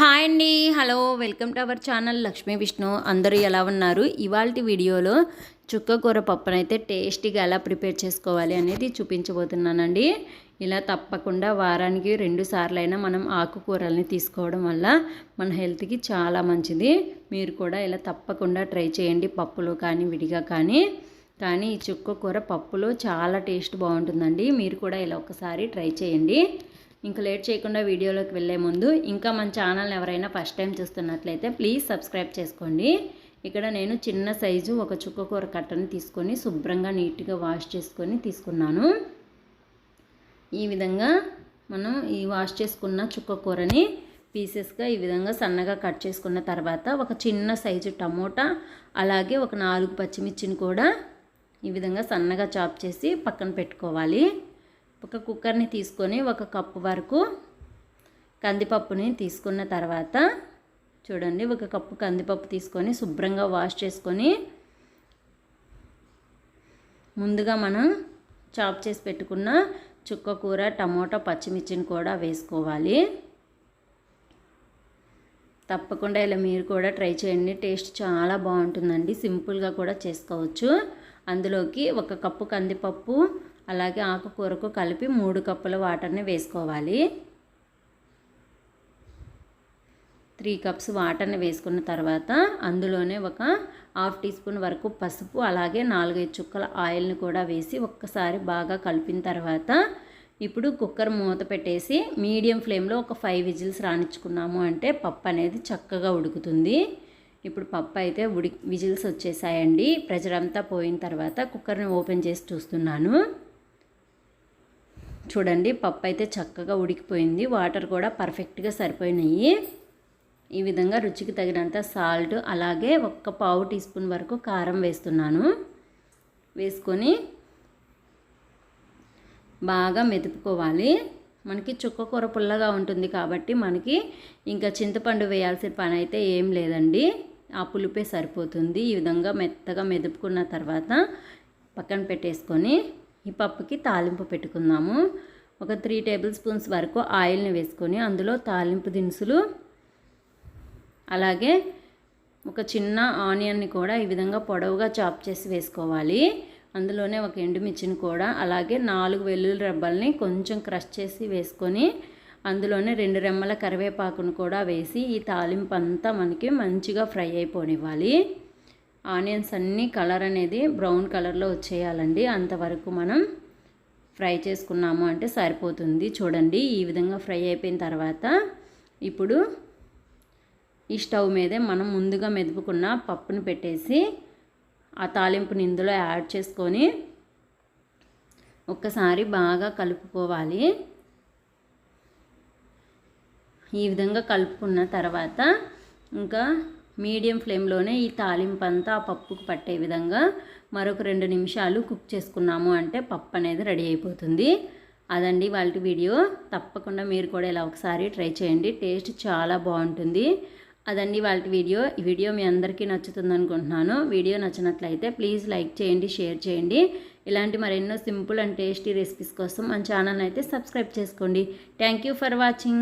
Hi అండి. Hello welcome to our channel Lakshmi Vishnu. అందరూ ఎలా ఉన్నారు? ఇవాళ వీడియోలో చుక్క కూర పప్పునైతే టేస్టీగా ఎలా ప్రిపేర్ చేసుకోవాలి అనేది చూపించబోతున్నానండి. ఇలా తప్పకుండా వారానికి రెండు సార్లైనా మనం ఆకుకూరల్ని తీసుకోవడం వల్ల మన హెల్త్కి చాలా మంచిది. మీరు కూడా ఇలా తప్పకుండా ట్రై చేయండి పప్పులో కానీ విడిగా కానీ. కానీ ఈ చుక్క కూర పప్పులో చాలా టేస్ట్ బాగుంటుందండి. మీరు కూడా ఇలా ఒకసారి ట్రై చేయండి. ఇంకా లేట్ చేయకుండా వీడియోలోకి వెళ్ళే ముందు ఇంకా మన ఛానల్ని ఎవరైనా ఫస్ట్ టైం చూస్తున్నట్లయితే ప్లీజ్ సబ్స్క్రైబ్ చేసుకోండి. ఇక్కడ నేను చిన్న సైజు ఒక చుక్క కూర తీసుకొని శుభ్రంగా నీట్గా వాష్ చేసుకొని తీసుకున్నాను. ఈ విధంగా మనం ఈ వాష్ చేసుకున్న చుక్క కూరని పీసెస్గా ఈ విధంగా సన్నగా కట్ చేసుకున్న తర్వాత ఒక చిన్న సైజు టమోటా అలాగే ఒక నాలుగు పచ్చిమిర్చిని కూడా ఈ విధంగా సన్నగా చాప్ చేసి పక్కన పెట్టుకోవాలి. ఒక కుక్కర్ని తీసుకొని ఒక కప్పు వరకు కందిపప్పుని తీసుకున్న తర్వాత చూడండి ఒక కప్పు కందిపప్పు తీసుకొని శుభ్రంగా వాష్ చేసుకొని ముందుగా మనం చాప్ చేసి పెట్టుకున్న చుక్క కూర టమోటా పచ్చిమిర్చిని కూడా వేసుకోవాలి. తప్పకుండా ఇలా మీరు కూడా ట్రై చేయండి. టేస్ట్ చాలా బాగుంటుందండి. సింపుల్గా కూడా చేసుకోవచ్చు. అందులోకి ఒక కప్పు కందిపప్పు అలాగే ఆకుకూరకు కలిపి మూడు కప్పుల వాటర్ని వేసుకోవాలి. త్రీ కప్స్ వాటర్ని వేసుకున్న తర్వాత అందులోనే ఒక హాఫ్ టీ స్పూన్ వరకు పసుపు అలాగే నాలుగైదు చుక్కల ఆయిల్ని కూడా వేసి ఒక్కసారి బాగా కలిపిన తర్వాత ఇప్పుడు కుక్కర్ మూత పెట్టేసి మీడియం ఫ్లేమ్లో ఒక ఫైవ్ విజిల్స్ రాణించుకున్నాము అంటే పప్పు అనేది చక్కగా ఉడుకుతుంది. ఇప్పుడు పప్పు అయితే ఉడి విజిల్స్ వచ్చేసాయండి. ప్రెజర్ అంతా పోయిన తర్వాత కుక్కర్ని ఓపెన్ చేసి చూస్తున్నాను. చూడండి పప్పు అయితే చక్కగా ఉడికిపోయింది. వాటర్ కూడా పర్ఫెక్ట్గా సరిపోయినాయి. ఈ విధంగా రుచికి తగినంత సాల్ట్ అలాగే ఒక్క పావు టీ స్పూన్ వరకు కారం వేస్తున్నాను. వేసుకొని బాగా మెదుపుకోవాలి. మనకి చుక్క కూర పుల్లగా ఉంటుంది కాబట్టి మనకి ఇంకా చింతపండు వేయాల్సిన పని అయితే ఏం లేదండి. ఆ పులుపే సరిపోతుంది. ఈ విధంగా మెత్తగా మెదుపుకున్న తర్వాత పక్కన పెట్టేసుకొని ఈ పప్పుకి తాలింపు పెట్టుకుందాము. ఒక త్రీ టేబుల్ స్పూన్స్ వరకు ఆయిల్ని వేసుకొని అందులో తాలింపు దినుసులు అలాగే ఒక చిన్న ఆనియన్ని కూడా ఈ విధంగా పొడవుగా చాప్ చేసి వేసుకోవాలి. అందులోనే ఒక ఎండుమిర్చిని కూడా అలాగే నాలుగు వెల్లుల్లి రెబ్బల్ని కొంచెం క్రష్ చేసి వేసుకొని అందులోనే రెండు రెమ్మల కరివేపాకును కూడా వేసి ఈ తాలింపు అంతా మనకి మంచిగా ఫ్రై అయిపోనివ్వాలి. ఆనియన్స్ అన్నీ కలర్ అనేది బ్రౌన్ కలర్లో వచ్చేయాలండి. అంతవరకు మనం ఫ్రై చేసుకున్నాము అంటే సరిపోతుంది. చూడండి ఈ విధంగా ఫ్రై అయిపోయిన తర్వాత ఇప్పుడు ఈ స్టవ్ మీదే మనం ముందుగా మెదుపుకున్న పప్పును పెట్టేసి ఆ తాలింపుని ఇందులో యాడ్ చేసుకొని ఒక్కసారి బాగా కలుపుకోవాలి. ఈ విధంగా కలుపుకున్న తర్వాత ఇంకా మీడియం ఫ్లేమ్లోనే ఈ తాలింపు అంతా ఆ పప్పుకు పట్టే విధంగా మరొక రెండు నిమిషాలు కుక్ చేసుకున్నాము అంటే పప్పు అనేది రెడీ అయిపోతుంది. అదండి వాళ్ళ వీడియో. తప్పకుండా మీరు కూడా ఇలా ఒకసారి ట్రై చేయండి. టేస్ట్ చాలా బాగుంటుంది. అదండి వాళ్ళ వీడియో. ఈ వీడియో మీ అందరికీ నచ్చుతుంది అనుకుంటున్నాను. వీడియో నచ్చినట్లయితే ప్లీజ్ లైక్ చేయండి షేర్ చేయండి. ఇలాంటి మరెన్నో సింపుల్ అండ్ టేస్టీ రెసిపీస్ కోసం మన ఛానల్ అయితే సబ్స్క్రైబ్ చేసుకోండి. Thank you for watching.